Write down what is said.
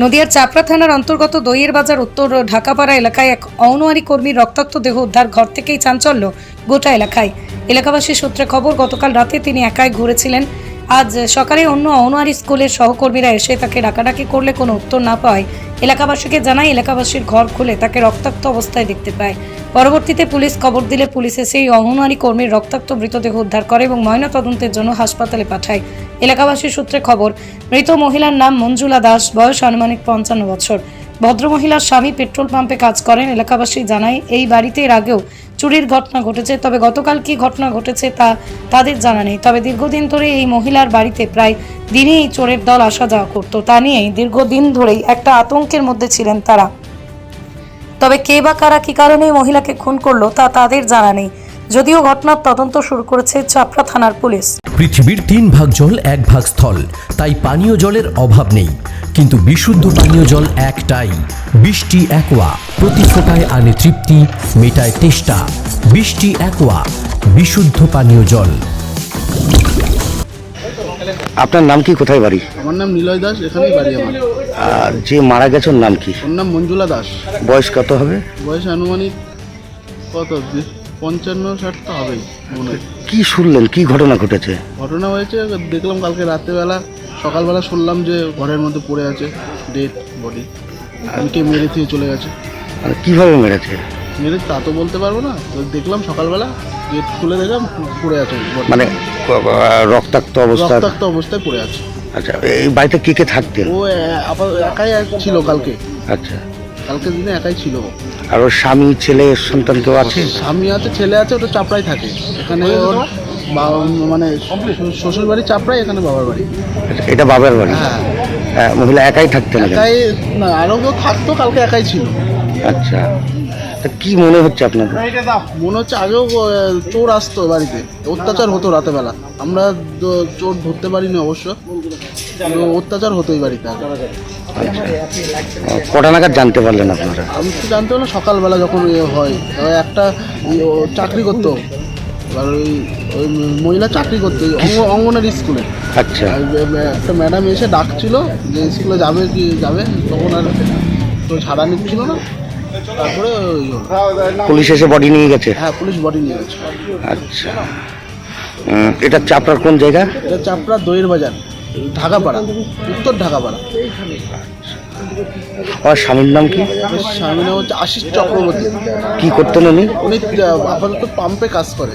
নদিয়ার চাপড়া থানার অন্তর্গত দইয়ের বাজার উত্তর ঢাকাপাড়া এলাকায় এক অনওয়ারি কর্মীর রক্তাক্ত দেহ উদ্ধার ঘর থেকেই চাঞ্চল্য গোটা এলাকায়। এলাকাবাসী সূত্রে খবর, গতকাল রাতে তিনি একাই ঘুরেছিলেন আজ সকালে অন্য অনওয়ারি স্কুলের সহকর্মীরা এসে তাকে ডাকাডাকি করলে কোনো উত্তর না পায়। এলাকাবাসীকে জানায়, এলাকাবাসীর ঘর খুলে তাকে রক্তাক্ত অবস্থায় দেখতে পায়। পরবর্তীতে পুলিশ খবর দিলে পুলিশ এই অঙ্গনওয়াড়ি কর্মীর রক্তাক্ত মৃতদেহ উদ্ধার করে এবং ময়নাতদন্তের জন্য হাসপাতালে পাঠায়। এলাকাবাসীর সূত্রে খবর, মৃত মহিলার নাম মঞ্জুলা দাস, বয়স আনুমানিক পঞ্চান্ন বছর। ভদ্রমহিলার স্বামী পেট্রোল পাম্পে কাজ করেন। এলাকাবাসী জানায়, এই বাড়িতে এর আগেও চুরির ঘটনা ঘটেছে, তবে গতকাল কি ঘটনা ঘটেছে তা তাদের জানা নেই। তবে দীর্ঘদিন ধরে এই মহিলার বাড়িতে প্রায় দিনেই চোরের দল আসা যাওয়া করতো। তা নিয়েই দীর্ঘদিন ধরেই একটা আতঙ্কের মধ্যে ছিলেন তারা। তবে কে বা কারা কি কারণে মহিলাকে খুন করল তা তাদের জানা নেই। যদিও ঘটনার তদন্ত শুরু করেছে চাপড়া থানার পুলিশ। পৃথিবীর তিন ভাগ জল এক ভাগ স্থল। তাই পানীয় জলের অভাব নেই। কিন্তু বিশুদ্ধ পানীয় জল একটাই। বৃষ্টি একোয়া। প্রতি ফোটায় আনে তৃপ্তি মেটায় তেষ্টা। বৃষ্টি একোয়া। বিশুদ্ধ পানীয় জল। আপনার নাম কি? কোথায় বাড়ি? আমার নাম নিলয় দাস এখানেই বাড়ি আমার। আর যে মারা গেছেন নাম কি? ওর নাম মঞ্জুলা দাস। বয়স কত হবে? বয়স আনুমানিক কত পঞ্চান্ন ষাট তো হবেই মনে হয়। কি শুনলেন? কি ঘটনা ঘটেছে? ঘটনা হয়েছে দেখলাম কালকে রাত্রেবেলা সকালবেলা শুনলাম যে ঘরের মধ্যে পড়ে আছে ডেড বডি কে মেরে দিয়ে চলে গেছে। মানে কীভাবে মেরেছে? মেরে তা তো বলতে পারব না। তো দেখলাম সকালবেলা গেট খুলে দেখলাম পড়ে আছে body। মানে ক- ক- রক্তাক্ত অবস্থা রক্তাক্ত অবস্থায় পড়ে আছে। আচ্ছা এই বাড়িতে কে কে থাকতেন? ও আপাতত একাই ছিল কালকে। আচ্ছা। কালকের দিনে একাই ছিল আর ওর স্বামী ছেলে সন্তান কেউ আছে? স্বামী আছে ছেলে আছে ওটা চাপড়ায় থাকে। এখানে ওর বা- মানে শ্বশুর বাড়ি চাপড়ায় এখানে বাবার বাড়ি। এটা বাবার বাড়ি? হ্যাঁ। হ্যাঁ, মহিলা একাই থাকতেন এখানে? একাই না আরও কেউ থাকতো কালকে একাই ছিল। আচ্ছা। তা কি মনে হচ্ছে আপনাদের? মনে হচ্ছে আগেও আহ, চোর আসতো বাড়িতে। অত্যাচার হতো রাতেবেলা। আমরা চোর ধরতে পারিনি অবশ্য। অত্যাচার হতোই বাড়িতে আগে কটা নাগাদ জানতে পারলেন আপনারা? আমি তো জানতে পারলাম সকালবেলা যখন এ হয়। একটা চাকরি করতো। এবার ওই ওই মহিলা চাকরি করতো অঙ্গনারী স্কুলে। আচ্ছা। একটা ম্যাডাম এসে ডাকছিল যে স্কুলে যাবে কি যাবে? তখন আর তো ছাড়া নিচ্ছিল না। তারপরে ওই পুলিশ এসে বডি নিয়ে গেছে? হ্যাঁ পুলিশ বডি নিয়ে গেছে। আচ্ছা। এটা চাপড়ার কোন জায়গা? এটা চাপড়া দইয়ের বাজার। ঢাকাপাড়া উত্তর ঢাকাপাড়া। আমার স্বামীর নাম কি? স্বামীর নাম হচ্ছে আশিস চক্রবর্তী। কি করতেন উনি? উনি আপাতত পাম্পে কাজ করে।